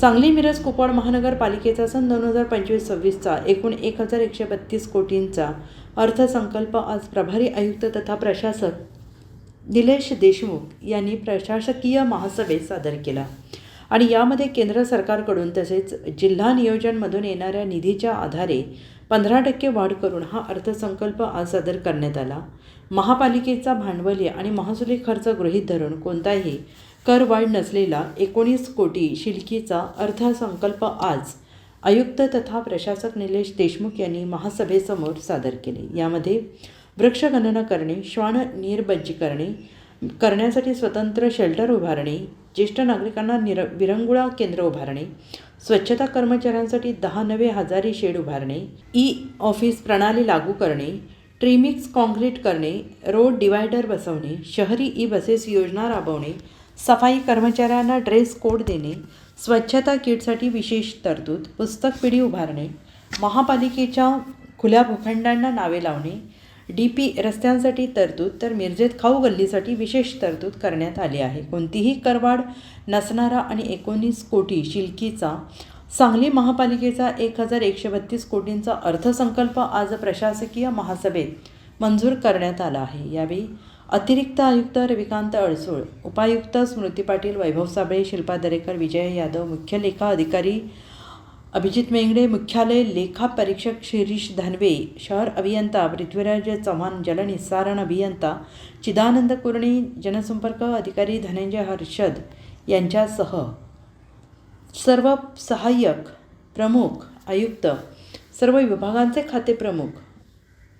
सांगली मिरज कुपवाड महानगरपालिकेचा सन दोन हजार पंचवीस सव्वीसचा एकूण एक हजार एकशे बत्तीस कोटींचा अर्थसंकल्प आज प्रभारी आयुक्त तथा प्रशासक निलेश देशमुख यांनी प्रशासकीय महासभेत सादर केला. आणि यामध्ये केंद्र सरकारकडून तसेच जिल्हा नियोजनमधून येणाऱ्या निधीच्या आधारे पंधरा टक्के वाढ करून हा अर्थसंकल्प आज सादर करण्यात आला. महापालिकेचा भांडवली आणि महसुली खर्च गृहीत धरून कोणताही करवाढ नसलेला एकोणीस कोटी शिलकीचा अर्थसंकल्प आज आयुक्त तथा प्रशासक निलेश देशमुख यांनी महासभेसमोर सादर केले. यामध्ये वृक्षगणना करणे श्वान नीरबज्जी करणे करण्यासाठी स्वतंत्र शेल्टर उभारणे ज्येष्ठ नागरिकांना निर विरंगुळा केंद्र उभारणे स्वच्छता कर्मचाऱ्यांसाठी दहा नवे हजारी शेड उभारणे ई ऑफिस प्रणाली लागू करणे ट्रीमिक्स कॉन्क्रीट करणे रोड डिवायडर बसवणे शहरी ई बसेस योजना राबवणे सफाई कर्मचाऱ्यांना ड्रेस कोड देणे स्वच्छता किटसाठी विशेष तरतूद पुस्तक पिढी उभारणे महापालिकेच्या खुल्या भूखंडांना नावे लावणे डी पी रस्त्यांसाठी तरतूद तर मिरजेत खाऊ गल्लीसाठी विशेष तरतूद करण्यात आली आहे. कोणतीही करवाढ नसणारा आणि एकोणीस कोटी शिल्कीचा सांगली महापालिकेचा एक हजार एकशे बत्तीस कोटींचा अर्थसंकल्प आज प्रशासकीय महासभेत मंजूर करण्यात आला आहे. यावेळी अतिरिक्त आयुक्त रविकांत अडसूळ उपायुक्त स्मृती पाटील वैभव साबळे शिल्पा दरेकर विजय यादव मुख्य लेखा अधिकारी अभिजित मेंगडे मुख्यालय लेखा परीक्षक शिरीष धानवे शहर अभियंता पृथ्वीराज चव्हाण जलनिस्सारण अभियंता चिदानंद कुर्णे जनसंपर्क अधिकारी धनंजय हर्षद यांच्यासह सर्व सहाय्यक प्रमुख आयुक्त सर्व विभागांचे खाते प्रमुख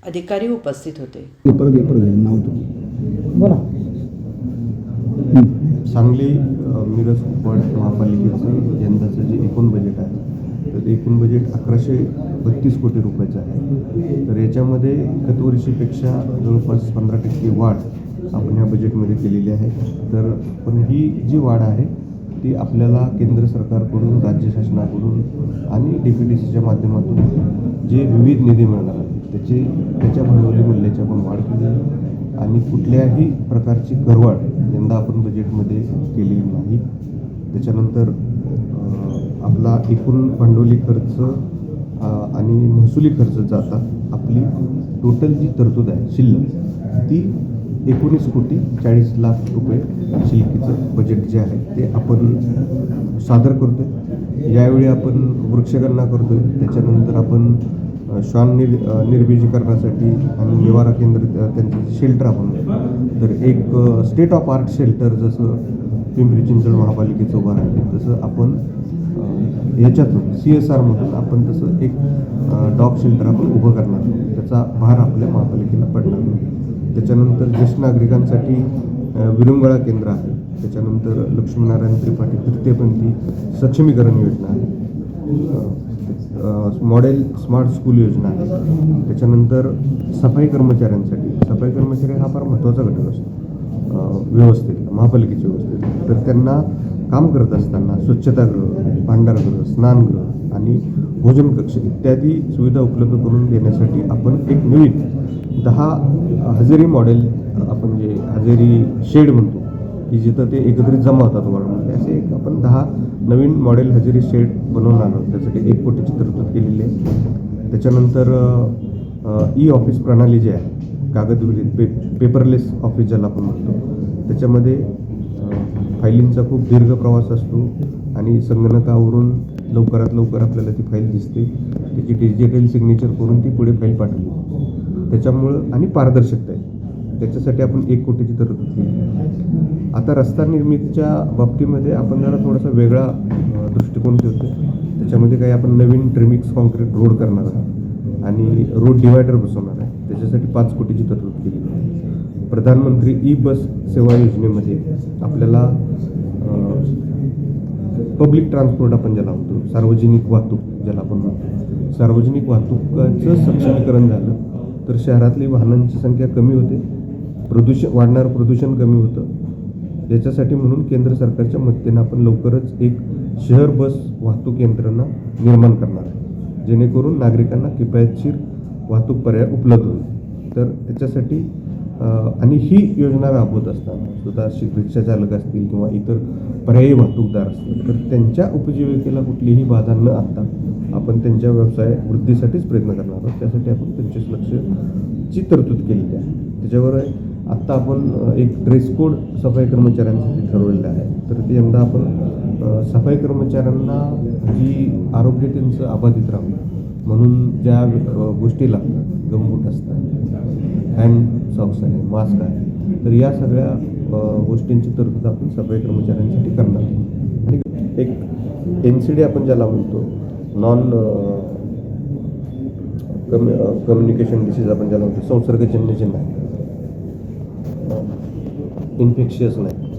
अधिकारी उपस्थित होते पेपर पेपर घ्या नाव तुम्ही बोला. सांगली मिरज कुपवाड महापालिकेचं यंदाचं जे एकूण बजेट आहे तर ते एकूण बजेट अकराशे बत्तीस कोटी रुपयाचं आहे. तर याच्यामध्ये गतवर्षीपेक्षा जवळपास पंधरा टक्के वाढ आपण या बजेटमध्ये केलेली आहे. तर पण ही जी वाढ आहे ती आपल्याला केंद्र सरकारकडून राज्य शासनाकडून आणि डी पी टी सीच्या माध्यमातून जे विविध निधी मिळणार आहेत त्याचे त्याच्या भांडवली मूल्याची आपण वाढ केली आहे. आणि कुठल्याही प्रकारची करवाढ यंदा आपण बजेटमध्ये केलेली नाही. त्याच्यानंतर आपला एकूण भांडवली खर्च आणि महसुली खर्च जाता आपली टोटल जी तरतूद आहे शिल्लक ती एकोणीस कोटी चाळीस लाख रुपये शिल्कीचं बजेट जे आहे ते आपण सादर करतो आहे यावेळी आपण वृक्षगणना करतो आहे त्याच्यानंतर आपण श्वान निर अ, निर्बीजीकरणासाठी आणि निवारा केंद्र अ, त्यांचं शेल्टर आपण तर एक स्टेट ऑफ आर्ट शेल्टर जसं पिंपरी चिंचवड महापालिकेचं उभं आहे तसं आपण याच्यातून सी एस आरमधून आपण तसं एक डॉग शेल्टर आपण उभं करणार त्याचा भार आपल्या महापालिकेला पडणार नाही. त्याच्यानंतर ज्येष्ठ नागरिकांसाठी विरंगळा केंद्र आहे. त्याच्यानंतर लक्ष्मीनारायण त्रिपाठी तृतीयपंथी सक्षमीकरण योजना आहे. मॉडेल स्मार्ट स्कूल योजना आहे. त्याच्यानंतर सफाई कर्मचाऱ्यांसाठी. सफाई कर्मचारी हा फार महत्त्वाचा घटक असतो. व्यवस्थित व्यवस्थेत महापालिकेच्या व्यवस्थेत. तर त्यांना काम करत असताना स्वच्छतागृह भांडारगृह स्नानगृह आणि भोजन कक्ष इत्यादी सुविधा उपलब्ध करून देण्यासाठी आपण एक नवीन दहा हजेरी मॉडेल आपण जे हजेरी शेड म्हणतो की जिथं ते एकत्रित जमा होतात वॉर्डमध्ये असे एक आपण दहा नवीन मॉडेल हजेरी शेड बनवणार आहोत त्यासाठी एक कोटीची तरतूद केलेली आहे. त्याच्यानंतर ई ऑफिस प्रणाली जी आहे कागदविरहित पे पेपरलेस ऑफिस ज्याला आपण म्हणतो. त्याच्यामध्ये फाईलींचा फायलिंगचा खूप दीर्घ प्रवास असतो आणि संगणकावरून लवकरात लवकर आपल्याला ती फाईल दिसते. त्याची डिजिटल सिग्नेचर करून ती पुढे फाईल पाठवली. त्याच्यामुळं आणि पारदर्शकता आहे. त्याच्यासाठी आपण एक कोटीची तरतूद केली आता रस्ता निर्मितीच्या बाबतीमध्ये आपण जरा थोडासा वेगळा दृष्टिकोन ठेवतो त्याच्यामध्ये काही आपण नवीन ट्रिमिक्स कॉन्क्रीट रोड करणार आहोत आणि रोड डिवायडर बसवणार आहे. त्याच्यासाठी पाच कोटीची तरतूद केली. आहे प्रधानमंत्री ई बस सेवा योजनेमध्ये आपल्याला पब्लिक ट्रान्सपोर्ट आपण ज्याला म्हणतो सार्वजनिक वाहतूक ज्याला आपण म्हणतो. सार्वजनिक वाहतुकाचं सक्षमीकरण झालं तर शहरातली वाहनांची संख्या कमी होते. प्रदूषण वाढणारं प्रदूषण कमी होतं. याच्यासाठी म्हणून केंद्र सरकारच्या मदतीने आपण लवकरच एक शहर बस वाहतूक यंत्रणा निर्माण करणार आहे. जेणेकरून नागरिकांना किफायतशीर वाहतूक पर्याय उपलब्ध होईल. तर त्याच्यासाठी आणि ही योजना राबवत असताना सुद्धा रिक्षा चालक असतील किंवा इतर पर्यायी वाहतूकदार असतील तर त्यांच्या उपजीविकेला कुठलीही बाधा न आणता आपण त्यांच्या व्यवसाय वृद्धीसाठीच प्रयत्न करणार आहोत. त्यासाठी आपण पंचवीस लक्षची तरतूद केलेली आहे. त्याच्यावर आत्ता आपण एक ड्रेस कोड सफाई कर्मचाऱ्यांसाठी ठरवलेलं आहे. तर ते यंदा आपण सफाई कर्मचाऱ्यांना जी आरोग्य त्यांचं अबाधित राहू म्हणून ज्या गोष्टी लागतात गमबूट असतात हँड सॉक्स आहे मास्क आहे तर या सगळ्या गोष्टींची तरतूद आपण सफाई कर्मचाऱ्यांसाठी करणार आणि एक एन सी डी आपण ज्याला म्हणतो नॉन कम्यु कम्युनिकेशन डिसीज आपण ज्याला म्हणतो संसर्गजन्य जे आहे. इन्फेक्शियस नाही.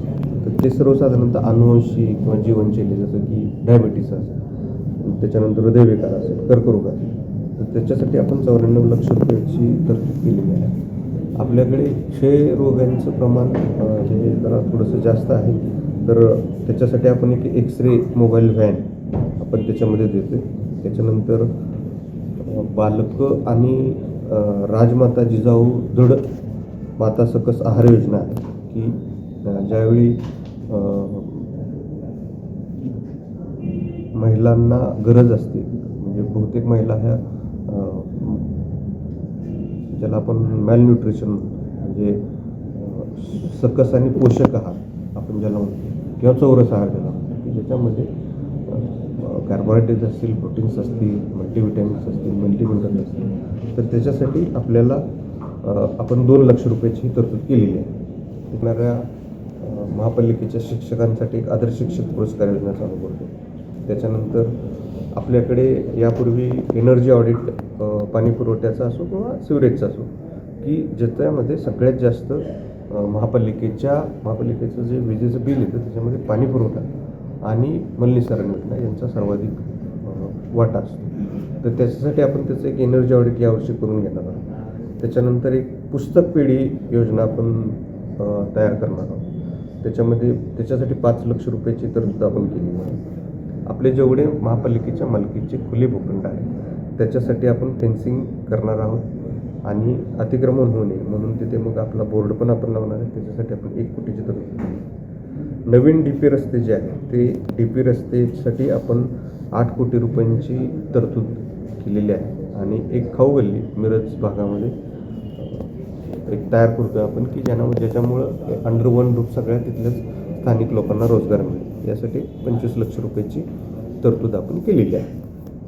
तर ते सर्वसाधारणतः अनुवंशिक किंवा जीवनशैली जसं की डायबिटीस असेल त्याच्यानंतर हृदयविकार असेल कर्करोग असेल तर त्याच्यासाठी आपण चौऱ्याण्णव लक्ष रुपयाची तरतूद केलेली आहे. आपल्याकडे क्षय रोगांचं प्रमाण जे हे जरा थोडंसं जास्त आहे तर त्याच्यासाठी आपण एक एक्सरे मोबाईल व्हॅन आपण त्याच्यामध्ये देतो त्याच्यानंतर बालक आणि राजमाता जिजाऊ दृढ माता सकस आहार योजना आहे. की ज्यावेळी महिलांना गरज असते म्हणजे बहुतेक महिला ह्या ज्याला आपण मॅलन्यूट्रिशन म्हणजे सकस आणि पोषक आहार आपण ज्याला म्हणतो किंवा चौरस आहार ज्याला म्हणतो की ज्याच्यामध्ये कार्बोहायड्रेट्स असतील प्रोटीन्स असतील मल्टीविटॅमिन्स असतील मल्टीमिनरल्स असतील तर त्याच्यासाठी आपल्याला आपण दोन लक्ष रुपयाची तरतूद केलेली आहे. येणाऱ्या महापालिकेच्या शिक्षकांसाठी एक आदर्श शिक्षक पुरस्कार योजना चालू करतो. त्याच्यानंतर आपल्याकडे यापूर्वी एनर्जी ऑडिट पाणी पुरवठ्याचा असो किंवा सिवरेजचा असो की ज्याच्यामध्ये सगळ्यात जास्त महापालिकेच्या महापालिकेचं जे विजेचं बिल येतं त्याच्यामध्ये पाणी पुरवठा आणि मलनिसारण योजना यांचा सर्वाधिक वाटा असतो. तर त्याच्यासाठी आपण त्याचं एक एनर्जी ऑडिट यावर्षी करून घेणार आहोत. त्याच्यानंतर एक पुस्तक पिढी योजना आपण तयार करणार आहोत. त्याच्यामध्ये त्याच्यासाठी पाच लक्ष रुपयाची तरतूद आपण केली आहे. आपले जेवढे महापालिकेच्या मालकीचे खुले भूखंड आहे त्याच्यासाठी आपण फेन्सिंग करणार आहोत आणि अतिक्रमण होऊ नये म्हणून तिथे मग आपला बोर्ड पण आपण लावणार आहे. त्याच्यासाठी आपण एक कोटीची तरतूद केली. नवीन डी पी रस्ते जे आहेत ते डी पी रस्तेसाठी आपण आठ कोटी रुपयांची तरतूद केलेली आहे. आणि एक खाऊ गल्ली मिरज भागामध्ये एक तयार करतोय आपण की ज्यांना ज्याच्यामुळं अंडर वन रूप सगळ्या तिथल्याच स्थानिक लोकांना रोजगार मिळेल. यासाठी पंचवीस लक्ष रुपयाची तरतूद आपण केलेली आहे.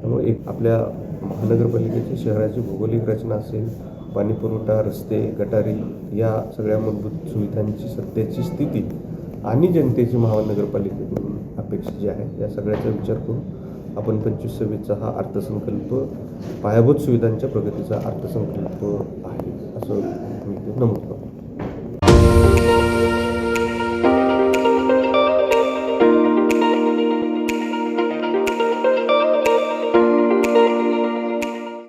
त्यामुळे एक आपल्या महानगरपालिकेची शहराची भौगोलिक रचना असेल पाणी पुरवठा रस्ते गटारी या सगळ्या मूलभूत सुविधांची सध्याची स्थिती आणि जनतेची महानगरपालिकेकडून अपेक्षा जी आहे या सगळ्याचा विचार करून आपण पंचवीस सव्वीसचा हा अर्थसंकल्प पायाभूत सुविधांच्या प्रगतीचा अर्थसंकल्प आहे. असं मी इथे नमूद करतो